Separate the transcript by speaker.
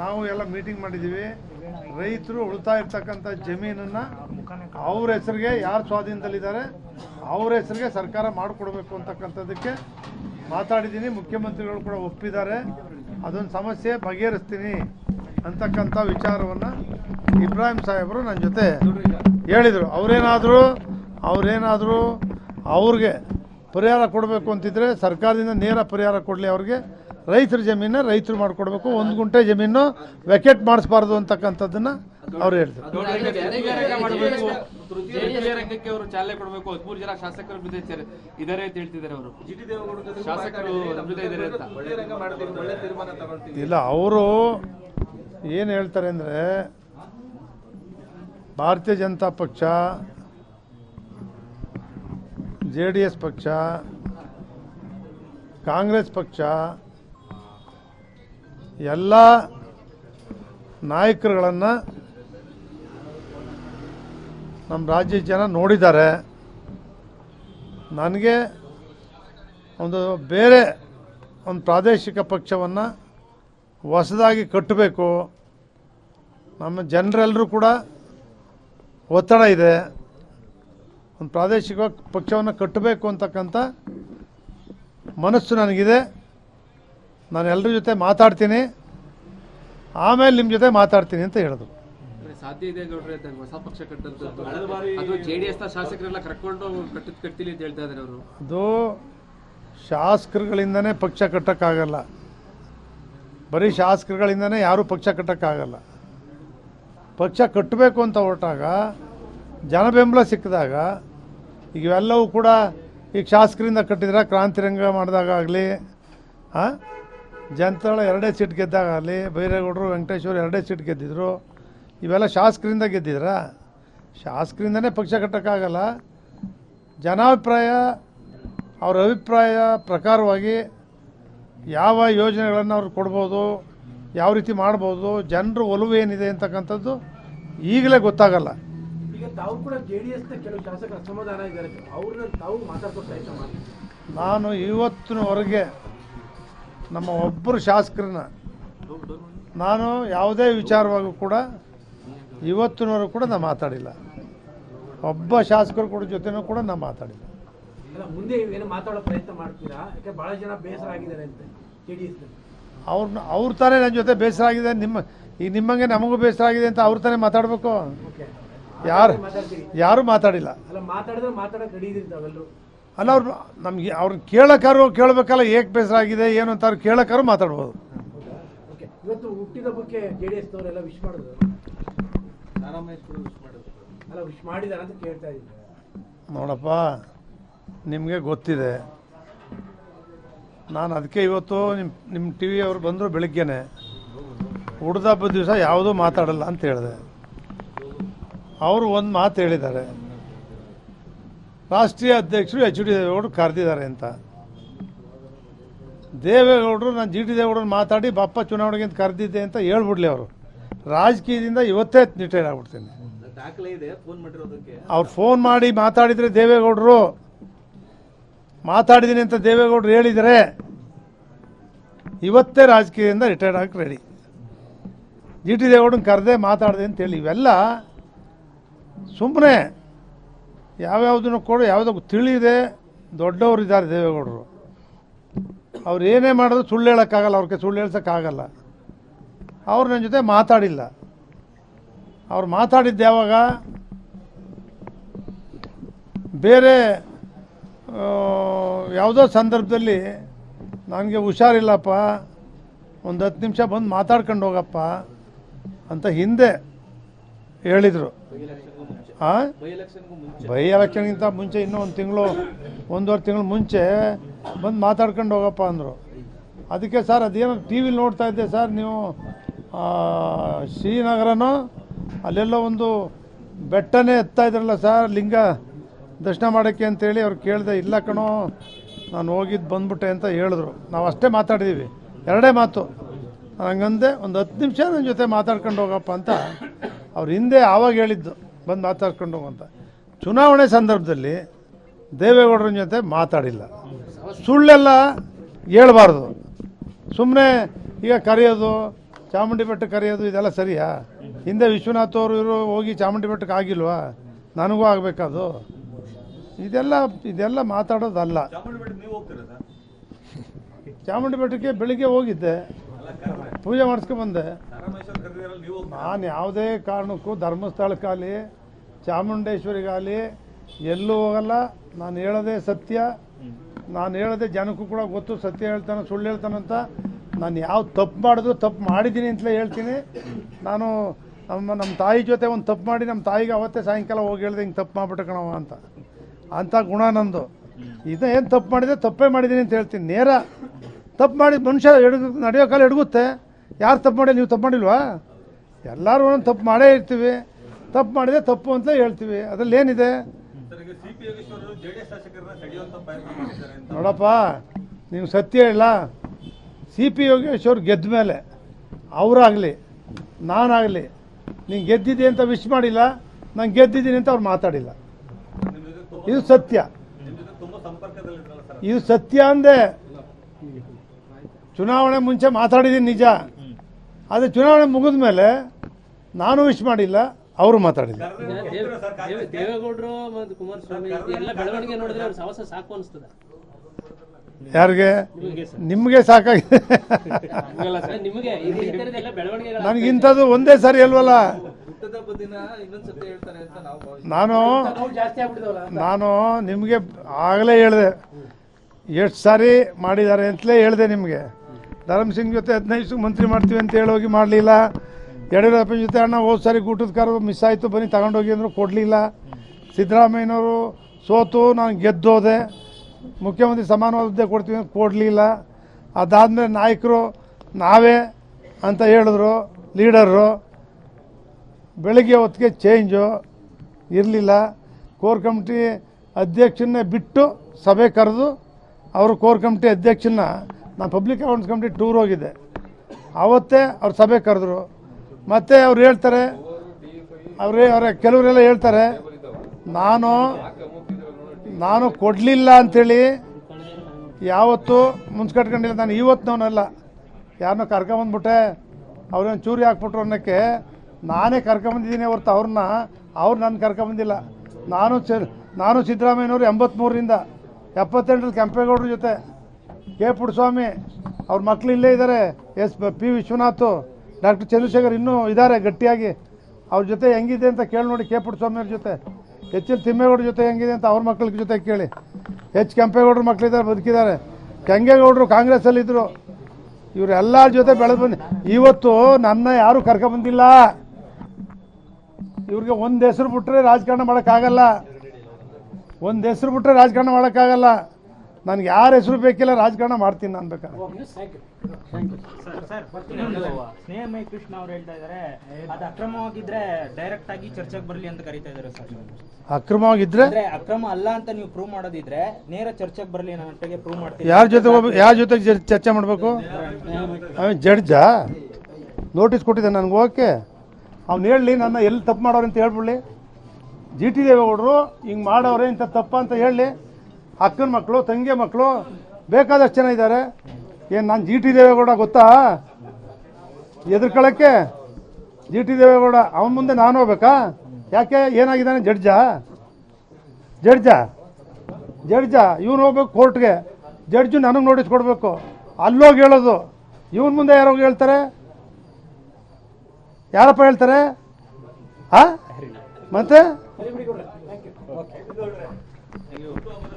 Speaker 1: ನಾವು ಎಲ್ಲ ಮೀಟಿಂಗ್ ಮಾಡಿದ್ದೀವಿ ರೈತರು ಉಳಿತಾ ಇರ್ತಕ್ಕಂಥ ಜಮೀನನ್ನು ಅವ್ರ ಹೆಸರಿಗೆ, ಯಾರು ಸ್ವಾಧೀನದಲ್ಲಿದ್ದಾರೆ, ಅವ್ರ ಹೆಸರಿಗೆ ಸರ್ಕಾರ ಮಾಡಿಕೊಡ್ಬೇಕು ಅಂತಕ್ಕಂಥದ್ದಕ್ಕೆ ಮಾತಾಡಿದ್ದೀನಿ. ಮುಖ್ಯಮಂತ್ರಿಗಳು ಕೂಡ ಒಪ್ಪಿದ್ದಾರೆ. ಅದೊಂದು ಸಮಸ್ಯೆ, ಬಗೆಹರಿಸ್ತೀನಿ ಅಂತಕ್ಕಂಥ ವಿಚಾರವನ್ನು ಇಬ್ರಾಹಿಂ ಸಾಹೇಬರು ನನ್ನ ಜೊತೆ ಹೇಳಿದರು. ಅವರೇನಾದರೂ ಅವರೇನಾದರೂ ಅವ್ರಿಗೆ ಪರಿಹಾರ ಕೊಡಬೇಕು ಅಂತಿದ್ರೆ ಸರ್ಕಾರದಿಂದ ನೇರ ಪರಿಹಾರ ಕೊಡಲಿ ಅವ್ರಿಗೆ. ರೈತರ ಜಮೀನ ರೈತರು ಮಾಡಿಕೊಡ್ಬೇಕು ಒಂದು ಗುಂಟೆ ಜಮೀನು ವೆಕೆಟ್ ಮಾಡಿಸ್ಬಾರ್ದು ಅಂತಕ್ಕಂಥದ್ದನ್ನು ಅವ್ರು ಹೇಳ್ತಾರೆ.
Speaker 2: ತೃತೀಯ ರಂಗ ಮಾಡಬೇಕು ತೃತೀಯ ರಂಗಕ್ಕೆ ಅವರು ಚಾಲನೆ ಕೊಡಬೇಕು. ಹದಿಮೂರು ಜನ ಶಾಸಕರ ಜೊತೆ ಸೇರಿ- ಇದಾರೆ ಅಂತ ಹೇಳ್ತಿದ್ದಾರೆ ಅವರು. ಶಾಸಕರು ನಮ್ಮ ಜೊತೆ ಇದಾರೆ ಅಂತ.
Speaker 1: ಇಲ್ಲ ಅವರು ಏನು ಹೇಳ್ತಾರೆ ಅಂದರೆ ಭಾರತೀಯ ಜನತಾ ಪಕ್ಷ ಜೆ ಡಿ ಎಸ್ ಪಕ್ಷ ಕಾಂಗ್ರೆಸ್ ಪಕ್ಷ ಎಲ್ಲ ನಾಯಕರುಗಳನ್ನು ನಮ್ಮ ರಾಜ್ಯದ ಜನ ನೋಡಿದ್ದಾರೆ. ನನಗೆ ಒಂದು ಬೇರೆ ಒಂದು ಪ್ರಾದೇಶಿಕ ಪಕ್ಷವನ್ನು ಹೊಸದಾಗಿ ಕಟ್ಟಬೇಕು. ನಮ್ಮ ಜನರೆಲ್ಲರೂ ಕೂಡ ಒತ್ತಡ ಇದೆ. ಒಂದು ಪ್ರಾದೇಶಿಕ ಪಕ್ಷವನ್ನು ಕಟ್ಟಬೇಕು ಅಂತಕ್ಕಂಥ ಮನಸ್ಸು ನನಗಿದೆ. ನಾನು ಎಲ್ಲರ ಜೊತೆ ಮಾತಾಡ್ತೀನಿ. ಆಮೇಲೆ ನಿಮ್ಮ ಜೊತೆ ಮಾತಾಡ್ತೀನಿ ಅಂತ ಹೇಳಿದ್ರು
Speaker 2: ಸಾಧ್ಯ ಇದೆ ಗೌಡ್ರೆ ಅಂತ ಹೊಸ ಪಕ್ಷ ಕಟ್ಟಂತದ್ದು. ಅದು ಜೆಡಿಎಸ್ನ ಶಾಸಕರೆಲ್ಲ ಕರ್ಕೊಂಡು ಕಟ್ಟಿದ್ ಕಟ್ತೀನಿ ಅಂತ ಹೇಳ್ತಾ ಇದಾರೆ ಅವರು.
Speaker 1: ಅದು ಶಾಸಕರುಗಳಿಂದನೇ ಪಕ್ಷ ಕಟ್ಟೋಕ್ಕಾಗಲ್ಲ. ಬರೀ ಶಾಸಕರುಗಳಿಂದನೇ ಯಾರೂ ಪಕ್ಷ ಕಟ್ಟೋಕ್ಕಾಗಲ್ಲ. ಪಕ್ಷ ಕಟ್ಟಬೇಕು ಅಂತ ಹೊರಟಾಗ ಜನ ಬೆಂಬಲ ಸಿಕ್ಕಿದಾಗ ಈಗ ಇವೆಲ್ಲವೂ ಕೂಡ ಈಗ ಶಾಸಕರಿಂದ ಕಟ್ಟಿದ್ರೆ ಕ್ರಾಂತಿರಂಗ ಮಾಡಿದಾಗ ಆಗಲಿ ಹಾಂ ಜನತಾಳ ಎರಡೇ ಸೀಟ್ ಗೆದ್ದಾಗಲಿ ಬೈರೇಗೌಡರು ವೆಂಕಟೇಶ್ವರ ಎರಡೇ ಸೀಟ್ ಗೆದ್ದಿದ್ರು. ಇವೆಲ್ಲ ಶಾಸಕರಿಂದ ಗೆದ್ದಿದ್ರ? ಶಾಸಕರಿಂದನೇ ಪಕ್ಷ ಕಟ್ಟೋಕ್ಕಾಗಲ್ಲ ಜನಾಭಿಪ್ರಾಯ ಅವರ ಅಭಿಪ್ರಾಯ ಪ್ರಕಾರವಾಗಿ ಯಾವ ಯೋಜನೆಗಳನ್ನು ಅವ್ರು ಕೊಡ್ಬೋದು ಯಾವ ರೀತಿ ಮಾಡ್ಬೋದು ಜನರ ಒಲವು ಏನಿದೆ ಅಂತಕ್ಕಂಥದ್ದು ಈಗಲೇ ಗೊತ್ತಾಗಲ್ಲ. ನಾನು ಇವತ್ತಿನವರೆಗೆ ನಮ್ಮ ಒಬ್ಬರು ಶಾಸಕರನ್ನ ನಾನು ಯಾವುದೇ ವಿಚಾರವಾಗೂ ಕೂಡ ಇವತ್ತಿನವರೆಗೂ ಕೂಡ ನಾನು ಮಾತಾಡಿಲ್ಲ. ಒಬ್ಬ ಶಾಸಕರು ಕೂಡ ಜೊತೆನೂ ಕೂಡ ನಾನು ಮಾತಾಡಿಲ್ಲ.
Speaker 3: ಮುಂದೆ ಮಾತಾಡೋ ಪ್ರಯತ್ನ ಮಾಡ್ತೀರಾ? ಬಹಳ ಜನ ಬೇಸರ ಆಗಿದ್ದಾರೆ ಅಂತ
Speaker 1: ಅವ್ರನ್ನ ಅವ್ರ ತಾನೇ ನನ್ನ ಜೊತೆ ಬೇಸರ ಆಗಿದೆ. ನಿಮ್ಮ ಈ ನಿಮ್ಮಂಗೆ ನಮಗೂ ಬೇಸರ ಆಗಿದೆ ಅಂತ ಅವ್ರ ತಾನೇ ಮಾತಾಡಬೇಕು? ಯಾರು ಯಾರೂ ಮಾತಾಡಿಲ್ಲ.
Speaker 3: ಅಲ್ಲ
Speaker 1: ಅವ್ರು ನಮ್ಗೆ ಅವ್ರನ್ನ ಕೇಳೋಕ್ಕಾರು ಕೇಳಬೇಕಲ್ಲ ಏಕೆ ಬೇಸರ ಆಗಿದೆ ಏನು ಅಂತ ಅವ್ರು ಕೇಳೋಕ್ಕಾರು ಮಾತಾಡ್ಬೋದು.
Speaker 3: ಓಕೆ ಇವತ್ತು ಹುಟ್ಟಿದಬ್ಬಕ್ಕೆ ಜೆಡಿಎಸ್ ನವರೆಲ್ಲ ವಿಶ್ ಮಾಡಿದ್ರು? ಅಲ್ಲ ವಿಶ್ ಮಾಡಿದಾರೆ ಅಂತ ಕೇಳ್ತಾ ಇದ್ದೀನಿ
Speaker 1: ನೋಡಪ್ಪ ನಿಮಗೆ ಗೊತ್ತಿದೆ. ನಾನು ಅದಕ್ಕೆ ಇವತ್ತು ನಿಮ್ಮ ನಿಮ್ಮ ಟಿ ಅವ್ರು ಬಂದರು ಬೆಳಿಗ್ಗೆನೆ. ಹುಡ್ದ ಹಬ್ಬದ ದಿವಸ ಯಾವುದೂ ಮಾತಾಡಲ್ಲ ಅಂತ ಹೇಳಿದೆ. ಅವರು ಒಂದು ಮಾತು ಹೇಳಿದ್ದಾರೆ. ರಾಷ್ಟ್ರೀಯ ಅಧ್ಯಕ್ಷರು ಎಚ್ ಡಿ ದೇವೇಗೌಡರು ಕರೆದಿದ್ದಾರೆ ಅಂತ. ದೇವೇಗೌಡರು ನಾನು ಜಿ ಡಿ ದೇವೇಗೌಡರು ಮಾತಾಡಿ ಬಪ್ಪ ಚುನಾವಣೆಗೆ ಅಂತ ಕರೆದಿದ್ದೆ ಅಂತ ಹೇಳ್ಬಿಡ್ಲಿ ಅವರು. ರಾಜಕೀಯದಿಂದ ಇವತ್ತೇ ರಿಟೈರ್ ಆಗ್ಬಿಡ್ತೀನಿ. ಅವ್ರು ಫೋನ್ ಮಾಡಿ ಮಾತಾಡಿದರೆ ದೇವೇಗೌಡರು ಮಾತಾಡಿದ್ದೀನಿ ಅಂತ ದೇವೇಗೌಡರು ಹೇಳಿದರೆ ಇವತ್ತೇ ರಾಜಕೀಯದಿಂದ ರಿಟೈರ್ಡ್ ಆಗಕ್ಕೆ ರೆಡಿ ಜಿ ಟಿ ದೇವೇಗೌಡನ ಕರೆದೇ ಮಾತಾಡಿದೆ ಅಂತೇಳಿ ಇವೆಲ್ಲ ಸುಮ್ಮನೆ ಯಾವ್ಯಾವುದನ್ನು ಕೊಡು, ಯಾವುದೋ ತಿಳಿದೆ ದೊಡ್ಡವರಿದ್ದಾರೆ ದೇವೇಗೌಡರು. ಅವ್ರು ಏನೇ ಮಾಡಿದ್ರು ಸುಳ್ಳು ಹೇಳೋಕ್ಕಾಗಲ್ಲ, ಅವ್ರಿಗೆ ಸುಳ್ಳು ಹೇಳ್ಸೋಕ್ಕಾಗಲ್ಲ. ಅವ್ರು ನನ್ನ ಜೊತೆ ಮಾತಾಡಿಲ್ಲ. ಅವ್ರು ಮಾತಾಡಿದ್ದು ಯಾವಾಗ? ಬೇರೆ ಯಾವುದೋ ಸಂದರ್ಭದಲ್ಲಿ ನನಗೆ ಹುಷಾರಿಲ್ಲಪ್ಪ, ಒಂದು ಹತ್ತು ನಿಮಿಷ ಬಂದು ಮಾತಾಡ್ಕೊಂಡು ಹೋಗಪ್ಪ ಅಂತ ಹಿಂದೆ ಹೇಳಿದರು. ಬೈ ಎಲೆಕ್ಷನ್ಗಿಂತ ಮುಂಚೆ ಇನ್ನೂ ಒಂದು ತಿಂಗಳು, ಒಂದೂವರೆ ತಿಂಗಳು ಮುಂಚೆ ಬಂದು ಮಾತಾಡ್ಕೊಂಡು ಹೋಗಪ್ಪ ಅಂದರು. ಅದಕ್ಕೆ ಸರ್, ಅದೇನೋ ಟಿ ವಿಲಿ ನೋಡ್ತಾ ಇದ್ದೆ ಸರ್ ನೀವು. ಶ್ರೀನಗರನೋ, ಅಲ್ಲೆಲ್ಲ ಒಂದು ಬೆಟ್ಟನೇ ಎತ್ತಾ ಇದ್ರಲ್ಲ ಸರ್, ಲಿಂಗ ದರ್ಶನ ಮಾಡೋಕ್ಕೆ ಅಂತೇಳಿ ಅವ್ರು ಕೇಳಿದೆ, ಇಲ್ಲ ಕಣೋ, ನಾನು ಹೋಗಿದ್ದು ಬಂದ್ಬಿಟ್ಟೆ ಅಂತ ಹೇಳಿದ್ರು. ನಾವು ಅಷ್ಟೇ ಮಾತಾಡಿದ್ದೀವಿ ಎರಡೇ ಮಾತು. ಹಂಗಂದೆ ಒಂದು ಹತ್ತು ನಿಮಿಷ ನನ್ನ ಜೊತೆ ಮಾತಾಡ್ಕೊಂಡು ಹೋಗಪ್ಪ ಅಂತ ಅವ್ರು ಹಿಂದೆ ಆವಾಗ ಹೇಳಿದ್ದು. ಬಂದು ಮಾತಾಡ್ಕೊಂಡು ಹೋಗುವಂತ. ಚುನಾವಣೆ ಸಂದರ್ಭದಲ್ಲಿ ದೇವೇಗೌಡರ ಜೊತೆ ಮಾತಾಡಿಲ್ಲ. ಸುಳ್ಳೆಲ್ಲ ಹೇಳ್ಬಾರ್ದು. ಸುಮ್ಮನೆ ಈಗ ಕರೆಯೋದು ಚಾಮುಂಡಿ ಬೆಟ್ಟಕ್ಕೆ ಕರೆಯೋದು ಇದೆಲ್ಲ ಸರಿಯಾ? ಹಿಂದೆ ವಿಶ್ವನಾಥ್ ಅವರು ಇವರು ಹೋಗಿ ಚಾಮುಂಡಿ ಬೆಟ್ಟಕ್ಕೆ ಆಗಿಲ್ವಾ? ನನಗೂ ಆಗಬೇಕದು. ಇದೆಲ್ಲ ಇದೆಲ್ಲ ಮಾತಾಡೋದಲ್ಲ.
Speaker 4: ಚಾಮುಂಡಿ ಬೆಟ್ಟಕ್ಕೆ
Speaker 1: ಬೆಳಿಗ್ಗೆ ಹೋಗಿದ್ದೆ. ಪೂಜೆ ಮಾಡಿಸ್ಕೊಂಬಂದೆ ನಾನು ಯಾವುದೇ ಕಾರಣಕ್ಕೂ ಧರ್ಮಸ್ಥಳಕ್ಕಾಗಲಿ ಚಾಮುಂಡೇಶ್ವರಿಗಾಗಲಿ ಎಲ್ಲೂ ಹೋಗಲ್ಲ. ನಾನು ಹೇಳೋದೇ ಸತ್ಯ. ನಾನು ಹೇಳೋದೇ ಜನಕ್ಕೂ ಕೂಡ ಗೊತ್ತು. ಸತ್ಯ ಹೇಳ್ತಾನೆ ಸುಳ್ಳು ಹೇಳ್ತಾನಂತ ನಾನು ಯಾವ ತಪ್ಪು ಮಾಡಿದ್ರು ತಪ್ಪು ಮಾಡಿದ್ದೀನಿ ಅಂತಲೇ ಹೇಳ್ತೀನಿ. ನಾನು ನಮ್ಮ ನಮ್ಮ ತಾಯಿ ಜೊತೆ ಒಂದು ತಪ್ಪು ಮಾಡಿ ನಮ್ಮ ತಾಯಿಗೆ ಅವತ್ತೇ ಸಾಯಂಕಾಲ ಹೋಗಿ ಹೇಳ್ದೆ ಹಿಂಗೆ ತಪ್ಪು ಮಾಡ್ಬಿಟ್ಟು ಕಣವ ಅಂತ. ಅಂಥ ಗುಣ ನಂದು. ಇದು ಏನು ತಪ್ಪು ಮಾಡಿದೆ ತಪ್ಪೇ ಮಾಡಿದ್ದೀನಿ ಅಂತ ಹೇಳ್ತೀನಿ. ನೇರ. ತಪ್ಪು ಮಾಡಿ ಮನುಷ್ಯ ಎಡಗ ನಡೆಯೋ ಕಾಲ ಎಡಗುತ್ತೆ. ಯಾರು ತಪ್ಪು ಮಾಡಿ ನೀವು ತಪ್ಪು ಮಾಡಿಲ್ವಾ? ಎಲ್ಲರೂ ಒಂದೊಂದು ತಪ್ಪು ಮಾಡೇ ಇರ್ತೀವಿ. ತಪ್ಪು ಮಾಡಿದೆ ತಪ್ಪು ಅಂತ ಹೇಳ್ತೀವಿ. ಅದ್ರಲ್ಲಿ ಏನಿದೆ? ನೋಡಪ್ಪ ನೀವು ಸತ್ಯ ಹೇಳ ಸಿ. ಪಿ. ಯೋಗೇಶ್ವರ್ ಗೆದ್ದ ಮೇಲೆ ಅವರಾಗಲಿ ನಾನಾಗಲಿ ನೀನು ಗೆದ್ದಿದ್ದೀನಿ ಅಂತ ವಿಶ್ ಮಾಡಿಲ್ಲ ನಾನು ಗೆದ್ದಿದ್ದೀನಿ ಅಂತ ಅವ್ರು ಮಾತಾಡಿಲ್ಲ. ಇದು ಸತ್ಯ. ಇದು ಸತ್ಯ ಅಂದೆ. ಚುನಾವಣೆ ಮುಂಚೆ ಮಾತಾಡಿದ್ದೀನಿ ನಿಜ. ಆದರೆ ಚುನಾವಣೆ ಮುಗಿದ ಮೇಲೆ ನಾನು ವಿಶ್ ಮಾಡಿಲ್ಲ ಅವರು ಮಾತಾಡಿಲ್ಲ
Speaker 4: ಕರೆದ್ರೆ ಹೋಗ್ತೀರಾ ಸರ್ ಕಾಂಗ್ರೆಸ್ಗೆ?
Speaker 5: ದೇವೇಗೌಡರು ಮತ್ತು ಕುಮಾರಸ್ವಾಮಿ ಎಲ್ಲ ಬೆಳವಣಿಗೆ ನೋಡಿದ್ರೆ ಅವ್ರ ಸಾಹಸ ಸಾಕು ಅನಿಸ್ತದೆ.
Speaker 1: ಯಾರಿಗೆ?
Speaker 5: ನಿಮಗೆ ಸರ್.
Speaker 1: ನಿಮಗೆ ಸಾಕಾಗಿದೆ
Speaker 2: ನನಗೆ ಸರ್
Speaker 5: ನಿಮಗೆ ಈ ಥರದ್ದೆಲ್ಲ ಬೆಳವಣಿಗೆಗಳು
Speaker 1: ನನಗಿಂಥದ್ದು ಒಂದೇ ಸರಿ ಅಲ್ವಲ್ಲ? ನಾನು ನಾನು ನಿಮಗೆ ಆಗಲೇ ಹೇಳಿದೆ ಎಷ್ಟು ಸಾರಿ ಮಾಡಿದ್ದಾರೆ ಅಂತಲೇ ಹೇಳಿದೆ ನಿಮಗೆ. ಧರ್ಮ್ ಸಿಂಗ್ ಜೊತೆ ಹದಿನೈದು ಮಂತ್ರಿ ಮಾಡ್ತೀವಿ ಅಂತ ಹೇಳಿ ಹೋಗಿ ಮಾಡಲಿಲ್ಲ. ಯಡಿಯೂರಪ್ಪನ ಜೊತೆ ಅಣ್ಣ ಹೋದ ಸಾರಿ ಊಟದ ಕಾರು ಮಿಸ್ ಆಯಿತು, ಬನ್ನಿ ತಗೊಂಡೋಗಿ ಅಂದರು ಕೊಡಲಿಲ್ಲ. ಸಿದ್ದರಾಮಯ್ಯನವರು ಸೋತು, ನಾನು ಗೆದ್ದೋದೆ. ಮುಖ್ಯಮಂತ್ರಿ ಸಮಾನವಾದ ಹುದ್ದೆ ಕೊಡ್ತೀವಿ ಅಂತ ಕೊಡಲಿಲ್ಲ. ಅದಾದಮೇಲೆ ನಾಯಕರು ನಾವೇ ಅಂತ ಹೇಳಿದ್ರು ಲೀಡರು ಬೆಳಗ್ಗೆ ಹೊತ್ತಿಗೆ ಚೇಂಜು ಇರಲಿಲ್ಲ. ಕೋರ್ ಕಮಿಟಿ ಅಧ್ಯಕ್ಷನ್ನೇ ಬಿಟ್ಟು ಸಭೆ ಕರೆದು, ಅವರು ಕೋರ್ ಕಮಿಟಿ ಅಧ್ಯಕ್ಷನ ನಾನು ಪಬ್ಲಿಕ್ ಅಕೌಂಟ್ಸ್ ಕಮಿಟಿ ಟೂರ್ ಹೋಗಿದ್ದೆ. ಆವತ್ತೇ ಅವ್ರ ಸಭೆ ಕರೆದ್ರು. ಮತ್ತೆ ಅವ್ರು ಹೇಳ್ತಾರೆ, ಅವರೇ, ಅವರ, ಕೆಲವರೆಲ್ಲ ಹೇಳ್ತಾರೆ, ನಾನು ನಾನು ಕೊಡಲಿಲ್ಲ ಅಂಥೇಳಿ ಯಾವತ್ತು ಮುನ್ಸ್ಕಟ್ಕೊಂಡಿಲ್ಲ. ನಾನು ಇವತ್ತಿನವನಲ್ಲ. ಯಾರನ್ನೋ ಕರ್ಕೊಂಬಂದ್ಬಿಟ್ಟೆ ಅವ್ರೇನು ಚೂರಿ ಹಾಕ್ಬಿಟ್ರು ಅನ್ನೋಕ್ಕೆ ನಾನೇ ಕರ್ಕೊಂಬಂದಿದ್ದೀನಿ ಹೊರ್ತು ಅವ್ರನ್ನ, ಅವ್ರು ನನ್ನ ಕರ್ಕೊಂಬಂದಿಲ್ಲ. ನಾನು ನಾನು ಸಿದ್ದರಾಮಯ್ಯನವರು ಎಂಬತ್ತ್ಮೂರರಿಂದ ಎಪ್ಪತ್ತೆಂಟರಲ್ಲಿ ಕೆಂಪೇಗೌಡರ ಜೊತೆ ಕೆ ಪುಟ್ಟಸ್ವಾಮಿ ಅವ್ರ ಮಕ್ಳು ಇಲ್ಲೇ ಇದ್ದಾರೆ S, P Vishwanath, doctor Chandrashekar ಇನ್ನೂ ಇದ್ದಾರೆ ಗಟ್ಟಿಯಾಗಿ. ಅವ್ರ ಜೊತೆ ಹೆಂಗಿದೆ ಅಂತ ಕೇಳಿ ನೋಡಿ ಕೆ ಪುಟ್ಟಸ್ವಾಮಿ ಅವ್ರ ಜೊತೆ. ಎಚ್ ಎಲ್ ತಿಮ್ಮೇಗೌಡರ ಜೊತೆ ಹೆಂಗಿದೆ ಅಂತ ಅವ್ರ ಮಕ್ಳ ಜೊತೆ ಕೇಳಿ. ಎಚ್ ಕೆಂಪೇಗೌಡರ ಮಕ್ಕಳಿದ್ದಾರೆ ಬದುಕಿದ್ದಾರೆ ಕೆಂಗೇಗೌಡರು ಕಾಂಗ್ರೆಸ್ಸಲ್ಲಿದ್ದರು ಇವರೆಲ್ಲರ ಜೊತೆ ಬೆಳೆದು ಬಂದು ಇವತ್ತು ನನ್ನ ಯಾರೂ ಕರ್ಕೊಬಂದಿಲ್ಲ ಇವ್ರಿಗೆ ಒಂದು ಹೆಸರು ಬಿಟ್ಟರೆ ರಾಜಕಾರಣ ಮಾಡೋಕ್ಕಾಗಲ್ಲ. ಒಂದು ಹೆಸರು ಬಿಟ್ಟರೆ ರಾಜಕಾರಣ ಮಾಡೋಕ್ಕಾಗಲ್ಲ. ನನಗೆ ಯಾರ ಹೆಸರು ಬೇಕಿಲ್ಲ ರಾಜಕಾರಣ ಮಾಡ್ತೀನಿ ನಾನು ಬೇಕಾದ್ರೆ
Speaker 6: ಸರ್ ಸರ್ ಇನ್ನೊಂದು ಸ್ನೇಹಮಯ ಕೃಷ್ಣ ಅವ್ರು ಹೇಳ್ತಾ ಇದಾರೆ. ಅದು ಅಕ್ರಮವಾಗಿದ್ರೆ ಡೈರೆಕ್ಟ್ ಆಗಿ ಚರ್ಚೆಗೆ ಬರಲಿ ಅಂತ ಕರೀತಾ ಸರ್
Speaker 1: ಅಕ್ರಮವಾಗಿದ್ದರೆ
Speaker 6: ಅಂದ್ರೆ ಅಕ್ರಮ ಅಲ್ಲ ಅಂತ ನೀವು ಪ್ರೂವ್ ಮಾಡೋದಿದ್ರೆ ನೇರ ಚರ್ಚೆಗೆ ಬರಲಿ ನಾನು ಒಟ್ಟಿಗೆ ಪ್ರೂವ್ ಮಾಡ್ತೀನಿ.
Speaker 1: ಯಾರ ಜೊತೆ ಯಾರ ಜೊತೆ ಚರ್ಚೆ ಮಾಡಬೇಕು? ಅವನು ಜಡ್ಜಾ? ನೋಟಿಸ್ ಕೊಟ್ಟಿದ್ದೆ ನನಗೆ ಓಕೆ. ಅವ್ನು ಹೇಳಲಿ ನನ್ನ ಎಲ್ಲಿ ತಪ್ಪು ಮಾಡೋರು ಅಂತ ಹೇಳ್ಬಿಡ್ಲಿ. ಜಿ ಟಿ ದೇವೇಗೌಡರು ಹಿಂಗೆ ಮಾಡೋರೆ ಇಂಥ ತಪ್ಪ ಅಂತ ಹೇಳಲಿ. ಅಕ್ಕನ ಮಕ್ಕಳು, ತಂಗಿಯ ಮಕ್ಕಳು, ಬೇಕಾದಷ್ಟು ಜನ ಇದ್ದಾರೆ. ಏನು, ನಾನು ಜಿ ಟಿ ದೇವೇಗೌಡ ಗೊತ್ತಾ? ಎದುರ್ಕೊಳ್ಳೋಕ್ಕೆ ಜಿ ಟಿ ದೇವೇಗೌಡ, ಅವನ ಮುಂದೆ ನಾನು ಹೋಗ್ಬೇಕಾ? ಯಾಕೆ, ಏನಾಗಿದ್ದಾನೆ ಜಡ್ಜಾ? ಜಡ್ಜಾ, ಜಡ್ಜ, ಇವನು ಹೋಗ್ಬೇಕು ಕೋರ್ಟ್ಗೆ. ಜಡ್ಜು ನನಗೆ ನೋಟಿಸ್ ಕೊಡಬೇಕು. ಅಲ್ಲೋಗಿ ಹೇಳೋದು. ಇವನ ಮುಂದೆ ಯಾರೋಗಿ ಹೇಳ್ತಾರೆ? ಯಾರಪ್ಪ ಹೇಳ್ತಾರೆ? ಆ? ಮತ್ತೆ?